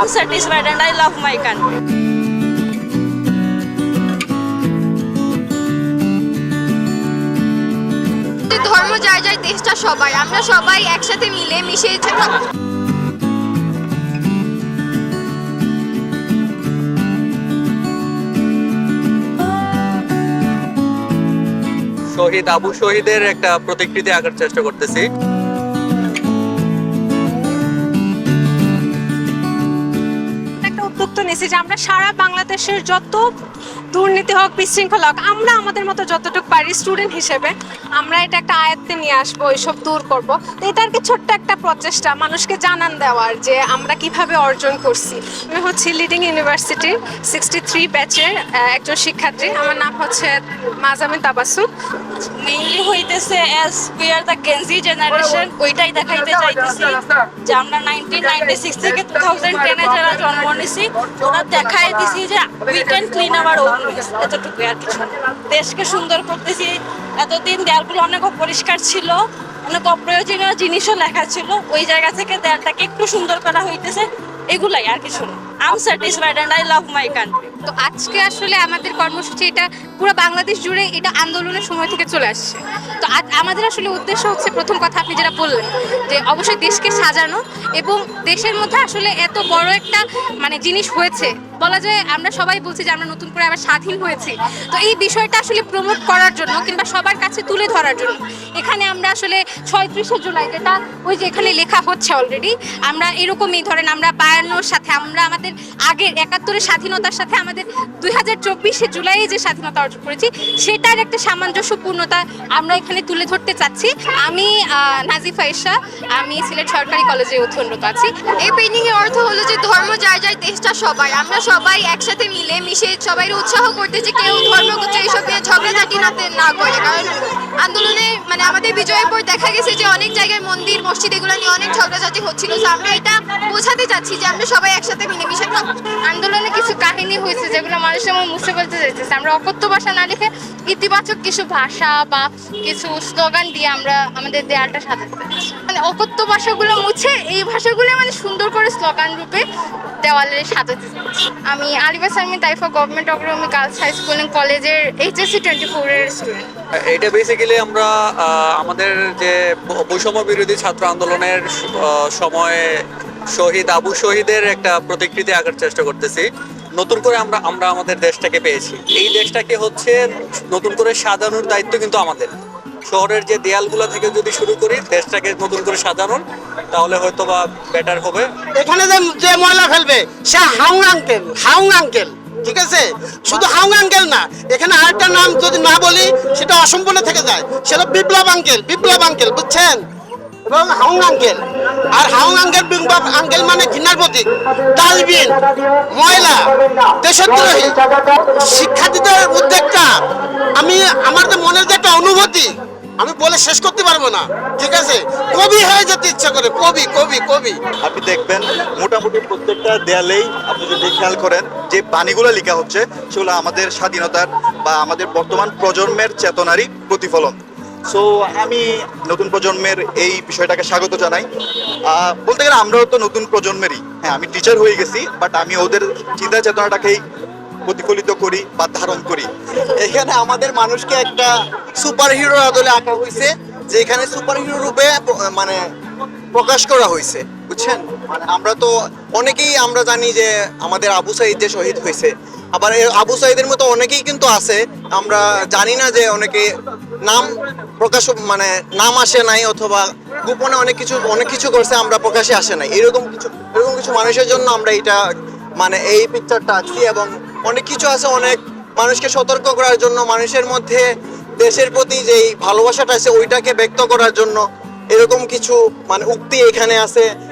I'm satisfied and I love my country. ধর্ম যায় যায় দেশটা সবাই আমরা সবাই একসাথে মিলে মিশে শহীদ আবু শহীদের একটা প্রতিকৃতি আঁকার চেষ্টা করতেছি নিয়েছি যে আমরা সারা বাংলাদেশের যত দুর্নীতি হোক, বিশৃঙ্খলা হোক, আমরা আমাদের মতো যতটুকু পারি স্টুডেন্ট হিসেবে আমরা এটা একটা আয়ত্তে নিয়ে আসব এইসব দূর করব। তো এটা আর কি ছোট্ট একটা প্রচেষ্টা, মানুষকে জানান দেওয়ার যে আমরা কীভাবে অর্জন করছি। আমি হচ্ছি লিডিং ইউনিভার্সিটির সিক্সটি থ্রি ব্যাচের একজন শিক্ষার্থী। আমার নাম হচ্ছে মাজামিন তাবাসু মেইনলি হইতেছে as we are the Gen Z generation ওইটাই দেখাইতে চাইতেছি যে আমরা নাইনটিন নাইনটি সিক্স থেকে টু থাউজেন্ড টেনে যারা জন্ম নিছি, ওরা দেখাই দিছি যে we can clean our own আর কিছু দেশকে সুন্দর করতেছি। এতদিন দেয়ালগুলো অনেক অপরিষ্কার ছিল, অনেক অপ্রয়োজনীয় জিনিসও লেখা ছিল। ওই জায়গা থেকে দেয়ালটাকে একটু সুন্দর করা হইতেছে। এগুলাই আর কিছু না। I am satisfied and I love my country তো আজকে আসলে আমাদের কর্মসূচি এটা পুরো বাংলাদেশ জুড়ে এটা আন্দোলনের সময় থেকে চলে আসছে। তো আজ আমাদের আসলে উদ্দেশ্য হচ্ছে প্রথম কথা আপনি যেটা বললেন, যে অবশ্যই দেশকে সাজানো এবং দেশের মধ্যে আসলে এত বড় একটা মানে জিনিস হয়েছে। বলা যায় আমরা সবাই বলছি যে আমরা নতুন করে আবার স্বাধীন হয়েছি। তো এই বিষয়টা আসলে প্রমোট করার জন্য কিংবা সবার কাছে তুলে ধরার জন্য এখানে আমরা আসলে ছয়ত্রিশে জুলাই যেটা ওই যে এখানে লেখা হচ্ছে অলরেডি আমরা এরকমই, ধরেন আমরা বায়ান্নর সাথে, আমরা আমাদের আগের একাত্তরের স্বাধীনতার সাথে আমাদের দুই হাজার চব্বিশে জুলাই যে স্বাধীনতা অর্জন করেছি, সেটার একটা সামঞ্জস্যপূর্ণতা আমরা এখানে তুলে ধরতে চাচ্ছি। আমি নাজিফা ইশা আমি সিলেট সরকারি কলেজে অধ্যয়নরত আছি। এই পেইন্টিং এর অর্থ হলো যে ধর্ম যায় যায় দেশটা সবাই আমরা সবাই একসাথে মিলে মিশে সবাই উৎসাহ করতে যে কেউ ধর্মগত এইসব নিয়ে ঝগড়াঝাটি না করে। কারণ আন্দোলনে মানে আমাদের বিজয়ের পর দেখা গেছে যে অনেক জায়গায় মন্দির, মসজিদ, এগুলো নিয়ে অনেক ঝগড়াঝাটি হচ্ছিল। তো আমরা এটা বোঝাতে চাচ্ছি যে আমরা সবাই একসাথে মিলেমিশে থাকব আন্দোলনে কিছু কাহিনী হয়েছে যেগুলো মানুষের মনে মুছে বলতে চাইছে আমরা অকথ্য ভাষা না লিখে ইতিবাচক কিছু ভাষা বা কিছু স্লোগান দিয়ে আমরা আমাদের দেয়ালটা সাজাতে মানে অকথ্য ভাষাগুলো মুছে এই ভাষাগুলো মানে সুন্দর করে স্লোগান রূপে দেওয়ালে সাজাতে আমি আলিবা সালমি, তাইফা গভর্নমেন্ট অগ্রমী গার্লস হাই স্কুল অ্যান্ড কলেজের এইচএসসি টোয়েন্টি ফোরের স্টুডেন্ট এটা বেসিক্যালি আমরা আমাদের যে বৈষম্য বিরোধী ছাত্র আন্দোলনের সময়ে শহীদ, আবু শহীদের একটা প্রতিকৃতি আঁকার চেষ্টা করতেছি। নতুন করে আমরা আমরা আমাদের দেশটাকে পেয়েছি। এই দেশটাকে হচ্ছে নতুন করে সাজানোর দায়িত্ব কিন্তু আমাদের। শহরের যে দেয়ালগুলো থেকে যদি শুরু করি, দেশটাকে নতুন করে সাজানোর, তাহলে হয়তো বা বেটার হবে। এখানে যে ময়লা ফেলবে, সে হাউং আঙ্কেল হাউং আঙ্কেল। ঠিক আছে? শুধু হাউং আঙ্কেল না, এখানে আরেকটা নাম যদি না বলি, সেটা অসম্পূর্ণ থেকে যায়। সেটা বিপ্লব আঙ্কেল বিপ্লব আঙ্কেল বুঝছেন? এবং হাউং আঙ্কেল আর হাউং আঙ্কেল বিপ্লব আঙ্কেল মানে ঘৃণার প্রতীক, ডাস্টবিন, ময়লা, দেশদ্রোহী। শিক্ষার্থীদের উদ্যোগটা, আমি, আমার যে মনের যে একটা অনুভূতি আমি বলে শেষ করতে পারব না। ঠিক আছে? কবি হয়ে যেতে ইচ্ছা করে। কবি কবি কবি। আপনি দেখবেন, মোটামুটি প্রত্যেকটা দেয়ালেই আপনি যদি খেয়াল করেন, যে বাণীগুলো লেখা হচ্ছে, সেগুলো আমাদের স্বাধীনতার বা আমাদের বর্তমান প্রজন্মের চেতনারই প্রতিফলন। সো আমি নতুন প্রজন্মের এই বিষয়টাকে স্বাগত জানাই। বলতে গেলে আমরাও তো নতুন প্রজন্মেরই। হ্যাঁ আমি টিচার হয়ে গেছি বাট আমি ওদের চিন্তা চেতনাটাকেই প্রতিফলিত করি বা ধারণ করি। এখানে আমাদের মানুষকে একটা সুপার হিরো আদলে আঁকা হয়েছে যে এখানে সুপার হিরো রূপে মানে প্রকাশ করা হয়েছে বুঝছেন? মানে আমরা তো অনেকেই আমরা জানি যে আমাদের আবু সাইদ যে শহীদ হয়েছে আবার আবু সাইদের মতো অনেকেই কিন্তু আছে, আমরা জানি না যে অনেকে নাম প্রকাশ মানে নাম আসে নাই অথবা গোপনে অনেক কিছু অনেক কিছু করছে, আমরা প্রকাশে আসে নাই। এরকম কিছু এরকম কিছু মানুষের জন্য আমরা এটা মানে এই পিকচারটা আঁকছি এবং অনেক কিছু আছে, অনেক মানুষকে সতর্ক করার জন্য, মানুষের মধ্যে দেশের প্রতি যেই ভালোবাসাটা আছে, ওইটাকে ব্যক্ত করার জন্য এরকম কিছু মানে উক্তি এখানে আছে।